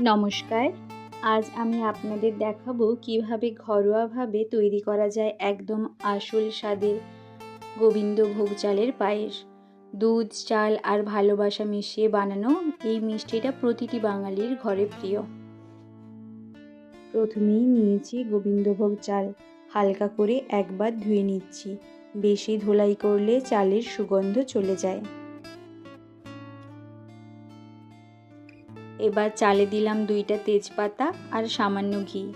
নমস্কার। আজ আমি আপনাদের দেখাবো কীভাবে ঘরোয়াভাবে তৈরি করা যায় একদম আসল স্বাদের গোবিন্দভোগ চালের পায়েস। দুধ, চাল আর ভালোবাসা মিশিয়ে বানানো এই মিষ্টিটা প্রতিটি বাঙালির ঘরে প্রিয়। প্রথমেই নিয়েছি গোবিন্দভোগ চাল। হালকা করে একবার ধুয়ে নিচ্ছি। বেশি ধোলাই করলে চালের সুগন্ধ চলে যায়। এবার চালে দিলাম দুইটা তেজপাতা আর সামান্য ঘি।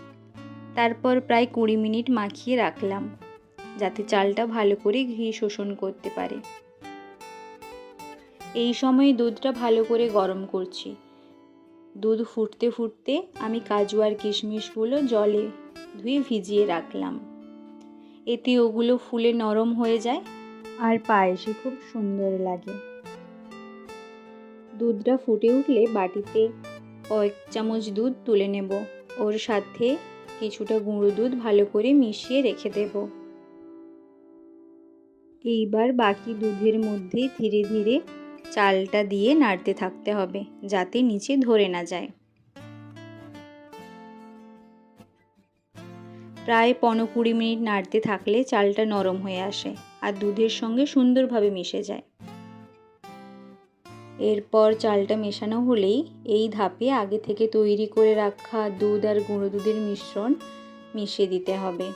তারপর প্রায় কুড়ি মিনিট মাখিয়ে রাখলাম, যাতে চালটা ভালো করে ঘি শোষণ করতে পারে। এই সময় দুধটা ভালো করে গরম করছি। দুধ ফুটতে ফুটতে আমি কাজু আর কিশমিশগুলো জলে ধুয়ে ভিজিয়ে রাখলাম। এতে ওগুলো ফুলে নরম হয়ে যায় আর পায়েসে খুব সুন্দর লাগে। দুধটা ফুটে উঠলে বাটিতে কয়েক চামচ দুধ তুলে নেব। ওর সাথে কিছুটা গুঁড়ো দুধ ভালো করে মিশিয়ে রেখে দেব। এইবার বাকি দুধের মধ্যে ধীরে ধীরে চালটা দিয়ে নাড়তে থাকতে হবে, যাতে নিচে ধরে না যায়। প্রায় পনেরো কুড়ি মিনিট নাড়তে থাকলে চালটা নরম হয়ে আসে আর দুধের সঙ্গে সুন্দরভাবে মিশে যায়। এরপর চালটা মেশানো হলেই এই ধাপে আগে থেকে তৈরি করে রাখা দুধ আর গুঁড়ো দুধের মিশ্রণ মিশিয়ে দিতে হবে।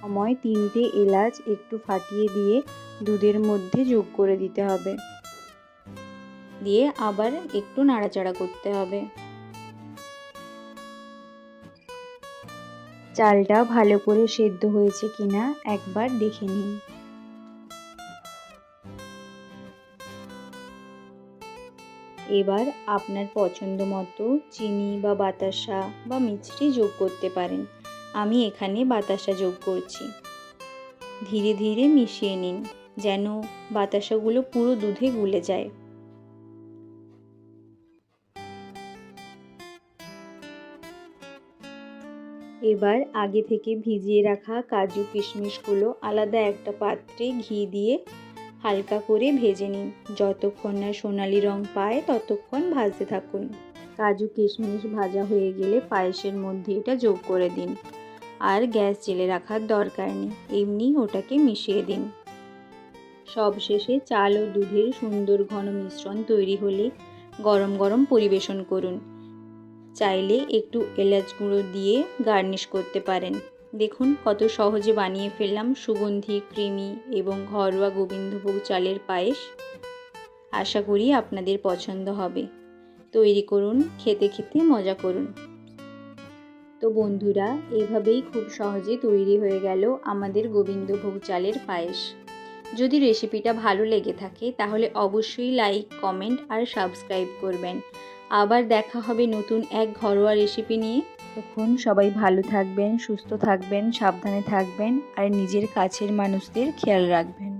সময় তিনটে এলাচ একটু ফাটিয়ে দিয়ে দুধের মধ্যে যোগ করে দিতে হবে। দিয়ে আবার একটু নাড়াচাড়া করতে হবে। চালটা ভালো করে সেদ্ধ হয়েছে কিনা একবার দেখে নিন। এবার আপনার পছন্দ মতো চিনি বা বাতাসা বা মিছরি যোগ করতে পারেন। আমি এখানে বাতাসা যোগ করছি। ধীরে ধীরে মিশিয়ে নিন, যেন বাতাসাগুলো পুরো দুধে গুলে যায়। এবার আগে থেকে ভিজিয়ে রাখা কাজু কিশমিশগুলো আলাদা একটা পাত্রে ঘি দিয়ে হালকা করে ভেজে নিন। যতক্ষণ না সোনালি রং পায়, ততক্ষণ ভাজতে থাকুন। কাজু কিশমিশ ভাজা হয়ে গেলে পায়েসের মধ্যে এটা যোগ করে দিন। আর গ্যাস জেলে রাখার দরকার নেই, এমনি ওটাকে মিশিয়ে দিন। সবশেষে চাল ও দুধের সুন্দর ঘন মিশ্রণ তৈরি হলে গরম গরম পরিবেশন করুন। চাইলে একটু এলাচ গুঁড়ো দিয়ে গার্নিশ করতে পারেন। দেখুন কত সহজে বানিয়ে ফেললাম সুগন্ধি ক্রিমি এবং ঘরোয়া গোবিন্দভোগ চালের পায়েস। আশা করি আপনাদের পছন্দ হবে। তৈরি করুন, খেতে খেতে মজা করুন। তো বন্ধুরা, এভাবেই খুব সহজে তৈরি হয়ে গেল আমাদের গোবিন্দভোগ চালের পায়েস। যদি রেসিপিটা ভালো লেগে থাকে, তাহলে অবশ্যই লাইক, কমেন্ট আর সাবস্ক্রাইব করবেন। আবার দেখা হবে নতুন এক ঘরোয়া রেসিপি নিয়ে। তখন সবাই ভালো থাকবেন সুস্থ থাকবেন সাবধানে থাকবেন আর নিজের কাছের মানুষদের খেয়াল রাখবেন।